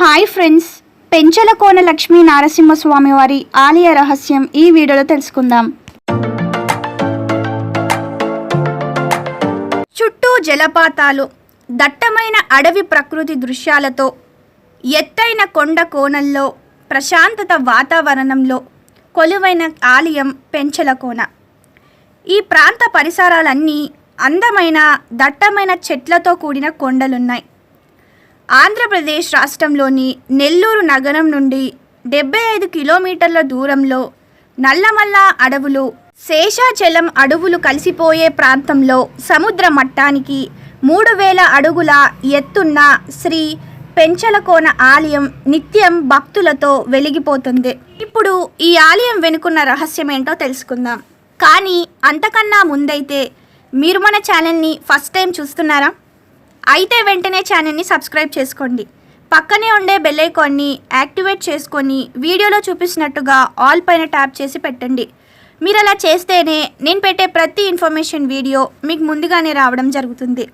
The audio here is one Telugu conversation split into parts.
హాయ్ ఫ్రెండ్స్ పెంచలకోన లక్ష్మీ నారసింహస్వామి వారి ఆలయ రహస్యం ఈ వీడియోలో తెలుసుకుందాం. చుట్టూ జలపాతాలు దట్టమైన అడవి ప్రకృతి దృశ్యాలతో ఎత్తైన కొండ కోణంలో ప్రశాంతత వాతావరణంలో కొలువైన ఆలయం పెంచలకోన. ఈ ప్రాంత పరిసరాలన్నీ అందమైన దట్టమైన చెట్లతో కూడిన కొండలున్నాయి. ఆంధ్రప్రదేశ్ రాష్ట్రంలోని నెల్లూరు నగరం నుండి డెబ్బై ఐదు కిలోమీటర్ల దూరంలో నల్లమల్ల అడవులు శేషాచలం అడవులు కలిసిపోయే ప్రాంతంలో సముద్ర మట్టానికి మూడు వేల అడుగుల ఎత్తున్న శ్రీ పెంచలకోన ఆలయం నిత్యం భక్తులతో వెలిగిపోతుంది. ఇప్పుడు ఈ ఆలయం వెనుకున్న రహస్యం ఏంటో తెలుసుకుందాం. కానీ అంతకన్నా ముందైతే మీరు మన ఛానల్ని ఫస్ట్ టైం చూస్తున్నారా? అయితే వెంటనే ఛానల్ని సబ్స్క్రైబ్ చేసుకోండి. పక్కనే ఉండే బెల్ ఐకాన్ని యాక్టివేట్ చేసుకొని వీడియోలో చూపిస్తున్నట్టుగా ఆల్ పైన ట్యాప్ చేసి పెట్టండి. మీరు అలా చేస్తేనే నేను పెట్టే ప్రతి ఇన్ఫర్మేషన్ వీడియో మీకు ముందుగానే రావడం జరుగుతుంది.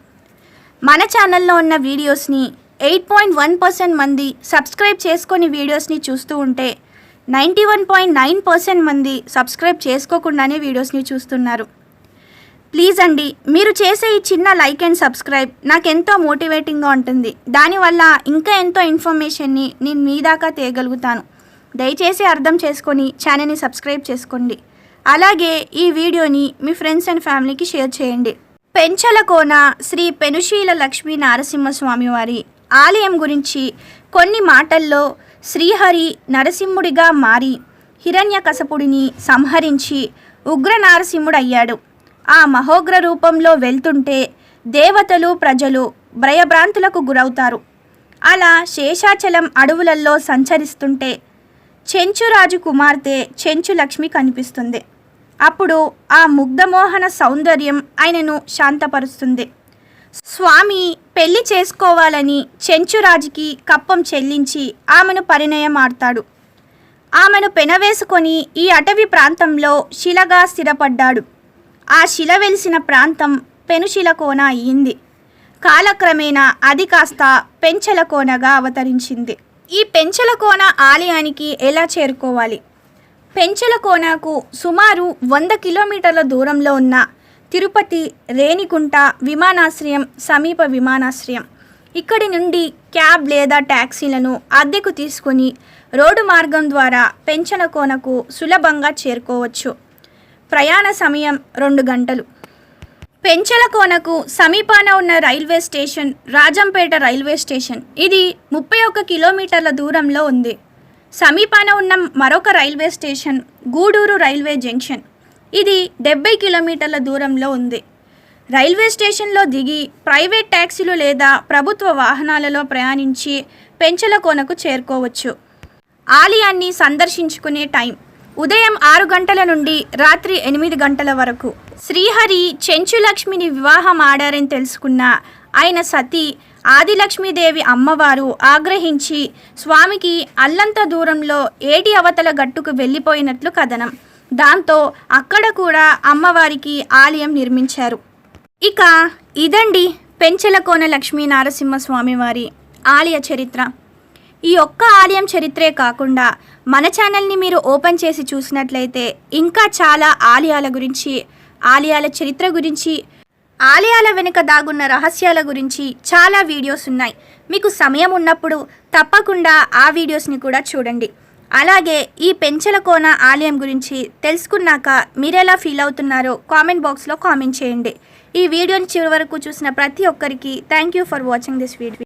మన ఛానల్లో ఉన్న వీడియోస్ని ఎయిట్ పాయింట్ వన్ పర్సెంట్ మంది సబ్స్క్రైబ్ చేసుకొని వీడియోస్ని చూస్తూ ఉంటే ninety one point nine percent మంది సబ్స్క్రైబ్ చేసుకోకుండానే వీడియోస్ని చూస్తున్నారు. ప్లీజ్ అండి మీరు చేసే ఈ చిన్న లైక్ అండ్ సబ్స్క్రైబ్ నాకెంతో ఎంతో మోటివేటింగ్గా ఉంటుంది. దానివల్ల ఇంకా ఎంతో ఇన్ఫర్మేషన్ని నేను మీ దాకా తేయగలుగుతాను దయచేసి అర్థం చేసుకొని ఛానల్ని సబ్స్క్రైబ్ చేసుకోండి. అలాగే ఈ వీడియోని మీ ఫ్రెండ్స్ అండ్ ఫ్యామిలీకి షేర్ చేయండి. పెంచలకోన శ్రీ పెనుశీల లక్ష్మీ నారసింహస్వామి వారి ఆలయం గురించి కొన్ని మాటల్లో శ్రీహరి నరసింహుడిగా మారి హిరణ్యకశపుడిని సంహరించి ఉగ్ర నారసింహుడు అయ్యాడు ఆ మహోగ్ర రూపంలో వెళ్తుంటే దేవతలు ప్రజలు భయభ్రాంతులకు గురవుతారు. అలా శేషాచలం అడవులలో సంచరిస్తుంటే చెంచురాజు కుమార్తె చెంచు లక్ష్మి కనిపిస్తుంది. అప్పుడు ఆ ముగ్ధమోహన సౌందర్యం ఆయనను శాంతపరుస్తుంది. స్వామి పెళ్ళి చేసుకోవాలని చెంచురాజుకి కప్పం చెల్లించి ఆమెను పరిణయం ఆడతాడు ఆమెను పెనవేసుకొని ఈ అటవీ ప్రాంతంలో శిలగా స్థిరపడ్డాడు. ఆ శిల వెలిసిన ప్రాంతం పెనుశిల కోన అయ్యింది. కాలక్రమేణా అది కాస్త పెంచల కోనగా అవతరించింది. ఈ పెంచల కోన ఆలయానికి ఎలా చేరుకోవాలి? పెంచల కోనకు సుమారు వంద కిలోమీటర్ల దూరంలో ఉన్న తిరుపతి రేణిగుంట విమానాశ్రయం సమీప విమానాశ్రయం. ఇక్కడి నుండి క్యాబ్ లేదా ట్యాక్సీలను అద్దెకు తీసుకొని రోడ్డు మార్గం ద్వారా పెంచల కోనకు సులభంగా చేరుకోవచ్చు. ప్రయాణ సమయం రెండు గంటలు. పెంచలకోనకు సమీపాన ఉన్న railway station Rajampet railway station. ఇది ముప్పై ఒక్క కిలోమీటర్ల దూరంలో ఉంది. సమీపాన ఉన్న మరొక railway station Gudur railway junction. ఇది డెబ్బై కిలోమీటర్ల దూరంలో ఉంది. రైల్వే స్టేషన్లో దిగి ప్రైవేట్ ట్యాక్సీలు లేదా ప్రభుత్వ వాహనాలలో ప్రయాణించి పెంచలకోనకు చేరుకోవచ్చు. ఆలయాన్ని సందర్శించుకునే టైం. ఉదయం ఆరు గంటల నుండి రాత్రి ఎనిమిది గంటల వరకు. శ్రీహరి చెంచులక్ష్మిని వివాహం ఆడారని తెలుసుకున్న ఆయన సతీ ఆదిలక్ష్మీదేవి అమ్మవారు ఆగ్రహించి స్వామికి అల్లంత దూరంలో ఏటి అవతల గట్టుకు వెళ్ళిపోయినట్లు కథనం. దాంతో అక్కడ కూడా అమ్మవారికి ఆలయం నిర్మించారు. ఇక ఇదండి పెంచలకోన లక్ష్మీ నారసింహ స్వామివారి ఆలయ చరిత్ర. ఈ ఒక్క ఆలయం చరిత్రే కాకుండా మన ఛానల్ని మీరు ఓపెన్ చేసి చూసినట్లయితే ఇంకా చాలా ఆలయాల గురించి ఆలయాల చరిత్ర గురించి ఆలయాల వెనుక దాగున్న రహస్యాల గురించి చాలా వీడియోస్ ఉన్నాయి. మీకు సమయం ఉన్నప్పుడు తప్పకుండా ఆ వీడియోస్ని కూడా చూడండి. అలాగే ఈ పెంచలకోన ఆలయం గురించి తెలుసుకున్నాక మీరెలా ఫీల్ అవుతున్నారో కామెంట్ బాక్స్లో కామెంట్ చేయండి. ఈ వీడియోని చివరి వరకు చూసిన ప్రతి ఒక్కరికి thank you for watching this video.